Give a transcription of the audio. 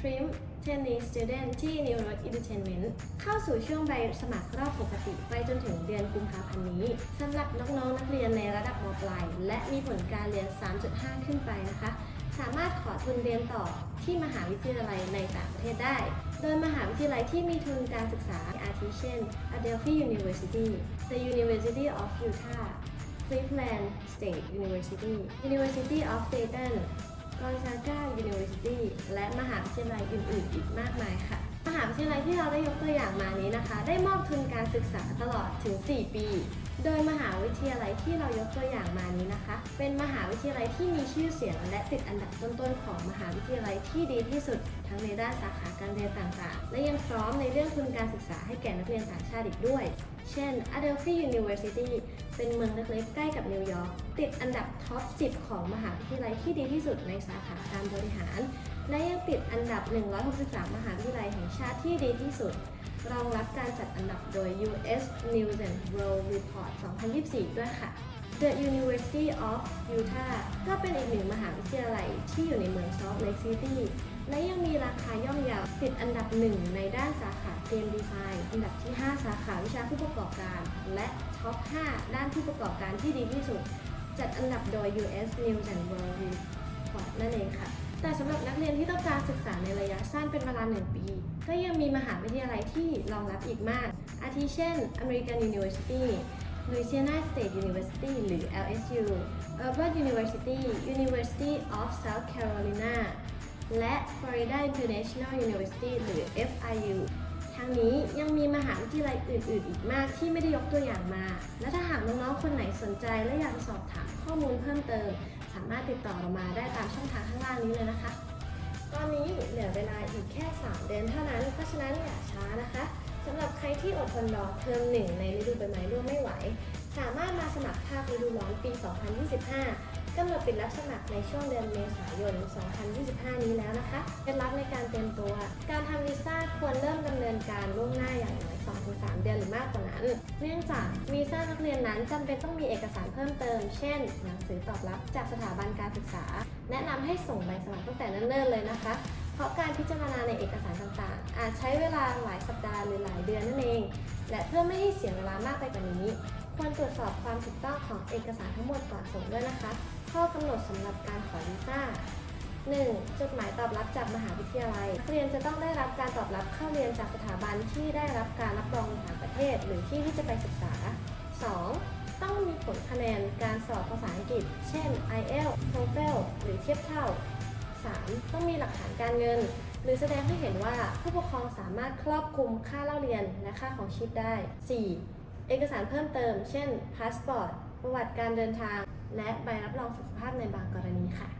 Prim Tennis Student ที่ New Road Entertainment เข้าสู่ช่วงใบสมัครรอบปกติไปจนถึงเดือนกุมภาพันธ์นี้สำหรับน้องๆนักเรียนในระดับมปลาย และมีผลการเรียน 3.5 ขึ้นไปนะคะ สามารถขอทุนเรียนต่อที่มหาวิทยาลัยในต่างประเทศได้ โดยมหาวิทยาลัยที่มีทุนการศึกษาอาทิเช่น Adelphi University The University of Utah Cleveland State University University of Dayton Gonzaga University และมหาวิทยาลัยอื่นๆอีกมากมายค่ะ หาวิทยาลัยที่เราได้ยกตัวอย่างมานี้นะคะ ได้มอบทุนการศึกษาตลอดถึง 4 ปี โดยมหาวิทยาลัยที่เรายกตัวอย่างมานี้นะคะ เป็นมหาวิทยาลัยที่มีชื่อเสียงและติดอันดับต้นๆของมหาวิทยาลัยที่ดีที่สุด ทั้งในด้านสาขาการเรียนต่างๆ และยังพร้อมในเรื่องทุนการศึกษาให้แก่นักเรียนต่างชาติอีกด้วย เช่น Adelphi University เป็นเมืองเล็กๆใกล้กับนิวยอร์กติดอันดับท็อป 10 ของมหาวิทยาลัยที่ดีที่สุดในสาขาการบริหารและยังติดอันดับ 163 มหาวิทยาลัยแห่งชาติที่ดีที่สุด รองรับการจัดอันดับโดย US News and World Report 2024 ด้วยค่ะ The University of Utah ก็เป็นอีกหนึ่งมหาวิทยาลัยที่อยู่ในเมือง Salt Lake City และยังมีราคาย่อมเยาวติดอันดับหนึ่งในด้านสาขาเกมดีไซน์ อันดับที่ 5 สาขาวิชาผู้ประกอบการ และท็อป 5 ด้านผู้ประกอบการที่ดีที่สุด จัดอันดับโดย US News and World Report นั่นเองค่ะ แต่สำหรับนักเรียนที่ต้องการศึกษาในระยะสั้นเป็นเวลา1ปี ก็ยังมีมหาวิทยาลัยที่รองรับอีกมาก อาทิเช่น American University Louisiana State University หรือ LSU Urban University University of South Carolina และ Florida International University หรือ FIU ทั้งนี้ยังมีมหาวิทยาลัยอื่น ๆ อีกมากที่ไม่ได้ยกตัวอย่างมา และถ้าหากน้อง ๆ คนไหนสนใจและอยากสอบถามข้อมูลเพิ่มเติม สามารถติดต่อเรามาได้ตามช่องทางข้างล่างนี้เลยนะคะ ตอนนี้เหลือเวลาอีกแค่ 3 เดือนเท่านั้น เพราะฉะนั้นอย่าช้านะคะสำหรับใครที่อดทนรอเทอมหนึ่งในฤดูใบไม้ร่วงไม่ไหว สามารถมาสมัครภาคฤดูร้อนปี 2025กำหนดปิดรับสมัครในช่วงเดือนเมษายน 2025 นี้แล้วนะคะเคล็ดลับในการเตรียมตัว การทำวีซ่าควรเริ่มดำเนินการล่วงหน้าอย่างน้อย 2-3เดือนหรือมากกว่านั้น เนื่องจากวีซ่านักเรียนนั้นจำเป็นต้องมีเอกสารเพิ่มเติม เช่น หนังสือตอบรับจากสถาบันการศึกษา แนะนำให้ส่งใบสมัครตั้งแต่เนิ่นๆเลยนะคะ เพราะการพิจารณาในเอกสารต่างๆ อาจใช้เวลาหลายสัปดาห์หรือหลายเดือนนั่นเอง และเพื่อไม่ให้เสียเวลามากไปกว่านี้ ควรตรวจสอบความถูกต้องของเอกสารทั้งหมดก่อนส่งด้วยนะคะ ข้อกำหนดสำหรับการขอวีซ่า 1. จดหมายตอบรับจากมหาวิทยาลัย นักเรียนจะต้องได้รับการตอบรับเข้าเรียนจากสถาบันที่ได้รับการรับรองในต่างประเทศ หรือที่ที่จะไปศึกษา 2. ต้องมีผลคะแนนการสอบภาษาอังกฤษ เช่น IELTS TOEFL หรือเทียบเท่า 3. ต้องมีหลักฐานการเงิน หรือแสดงให้เห็นว่าผู้ปกครองสามารถครอบคลุมค่าเล่าเรียนและค่าของชีพได้ 4. เอกสารเพิ่มเติม เช่นพาสปอร์ตประวัติการเดินทาง และใบรับรองสุขภาพในบางกรณีค่ะ